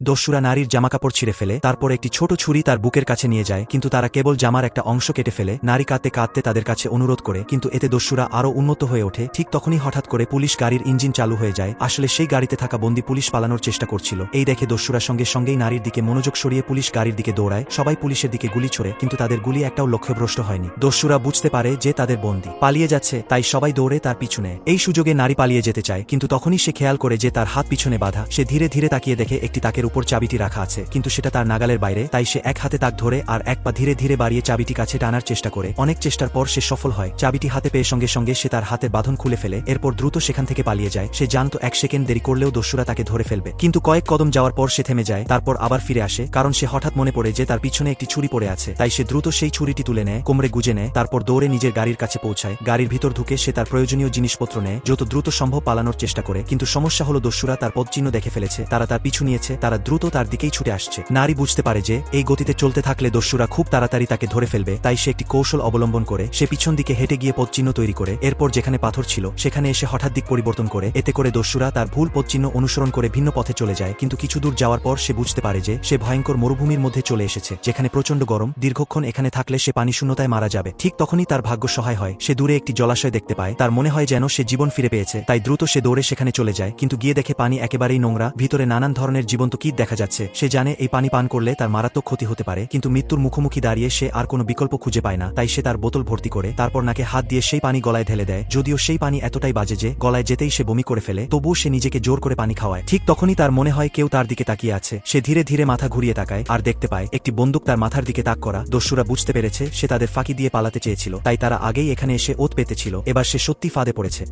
দস্যুরা নারীর জামাকাপড় ছিঁড়ে ফেলে, তারপর একটি ছোট ছুরি তার বুকের কাছে নিয়ে যায়, কিন্তু তারা কেবল জামার একটা অংশ কেটে ফেলে, নারী কাঁদতে কাঁদতে তাদের কাছে অনুরোধ করে, কিন্তু এতে দস্যুরা আরও উন্নত হয়ে ওঠে, ঠিক তখনই হঠাৎ করে পুলিশ গাড়ির ইঞ্জিন চালু হয়ে যায়, আসলে সেই গাড়িতে থাকা বন্দি পুলিশ পালানোর চেষ্টা করছিল, এই দেখে দস্যুরা সঙ্গে সঙ্গেই নারীর দিকে মনোযোগ সরিয়ে পুলিশ গাড়ির দিকে দৌড়ায়, সবাই পুলিশের দিকে গুলি ছোড়ে, কিন্তু তাদের গুলি একটাও লক্ষ্যভ্রষ্ট হয়নি, দস্যুরা বুঝতে পারে যে তাদের বন্দি, পালিয়ে যাচ্ছে, তাই সবাই দৌড়ে তার পিছনে এই সুযোগে নারী পালিয়ে যেতে চায়, কিন্তু তখনই সে খেয়াল করে যে তার হাত পিছনে বাধা, সে ধীরে ধীরে তাকিয়ে দেখে একটি তাকের উপর চাবিটি রাখা আছে, কিন্তু সেটা তার নাগালের বাইরে, তাই সে এক হাতে তাক ধরে আর এক পা ধীরে ধীরে বাড়িয়ে চাবিটি কাছে টানার চেষ্টা করে। অনেক চেষ্টার পর সে সফল হয়। চাবিটি হাতে পেয়ে সঙ্গে সঙ্গে সে তার হাতের বাঁধন খুলে ফেলে, এরপর দ্রুত সেখান থেকে পালিয়ে যায়। সে জানতো এক সেকেন্ড দেরি করলেও দস্যুরা তাকে ধরে ফেলবে। কিন্তু কয়েক কদম যাওয়ার পর সে থেমে যায়, তারপর আবার ফিরে আসে, কারণ সে হঠাৎ মনে পড়ে যে তার পিছনে একটি ছুরি পড়ে আছে। তাই সে দ্রুত সেই ছুরিটি তুলে নেয়, কোমরে গুজে নেয়, তারপর দৌড়ে নিজের গাড়ির কাছে পৌঁছায়। গাড়ির ভিতর ঢুকে সে তার প্রয়োজনীয় জিনিসপত্র নেয়, যত দ্রুত সম্ভব পালানোর চেষ্টা করে। কিন্তু সমস্যা হলো দস্যুরা তার পদচিহ্ন দেখে ফেলেছে, তারা তার পিছু নিয়েছে, তারা দ্রুত তার দিকেই ছুটে আসছে। নারী বুঝতে পারে যে, এই গতিতে চলতে থাকলে দস্যুরা খুব তাড়াতাড়ি তাকে ধরে ফেলবে, তাই সে একটি কৌশল অবলম্বন করে, সে পিছন দিকে হেঁটে গিয়ে পদচিহ্ন তৈরি করে, এরপর যেখানে পাথর ছিল, সেখানে এসে হঠাৎ দিক পরিবর্তন করে, এতে করে দস্যুরা তার ভুল পদচিহ্ন অনুসরণ করে ভিন্ন পথে চলে যায়, কিন্তু কিছু দূর যাওয়ার পর সে বুঝতে পারে যে, সে ভয়ঙ্কর মরুভূমির মধ্যে চলে এসেছে, যেখানে প্রচণ্ড গরম, দীর্ঘক্ষণ এখানে থাকলে সে পানি শূন্যতায় মারা যাবে। ঠিক তখনই তার ভাগ্য সহায় হয়, সে দূরে একটি জলাশয় দেখতে পায়, তার মনে হয় যেন সে জীবন ফিরে পেয়েছে, তাই দ্রুত সে দৌড়ে সেখানে চলে যায়, কিন্তু গিয়ে দেখে পানি একেবারেই নোংরা, ভিতরে নানান ধরনের জীবন্ত কীট দেখা যাচ্ছে। সে জানে এই পানি পান করলে তার মারাত্মক ক্ষতি হতে পারে, কিন্তু মৃত্যুর মুখোমুখি দাঁড়িয়ে সে আর কোনো বিকল্প খুঁজে পায় না। তাই সে তার বোতল ভর্তি করে, তারপর নাকে হাত দিয়ে সেই পানি গলায় ঢেলে দেয়। যদিও সেই পানি এতটাই বাজে যে, গলায় যেতেই সে বমি করে ফেলে, তবুও সে নিজেকে জোর করে পানি খাওয়ায়। ঠিক তখনই তার মনে হয় কেউ তার দিকে তাকিয়ে আছে। সে ধীরে ধীরে মাথা ঘুরিয়ে তাকায় আর দেখতে পায়, একটি বন্দুক তার মাথার দিকে তাক করা। দস্যুরা বুঝতে পেরেছে, সে তাদের ফাঁকি দিয়ে পালাতে চেয়েছিল, তাই তারা আগেই এখানে এসে ওত পেতেছিল। এবার সে সত্যি ফাঁদে পড়েছে।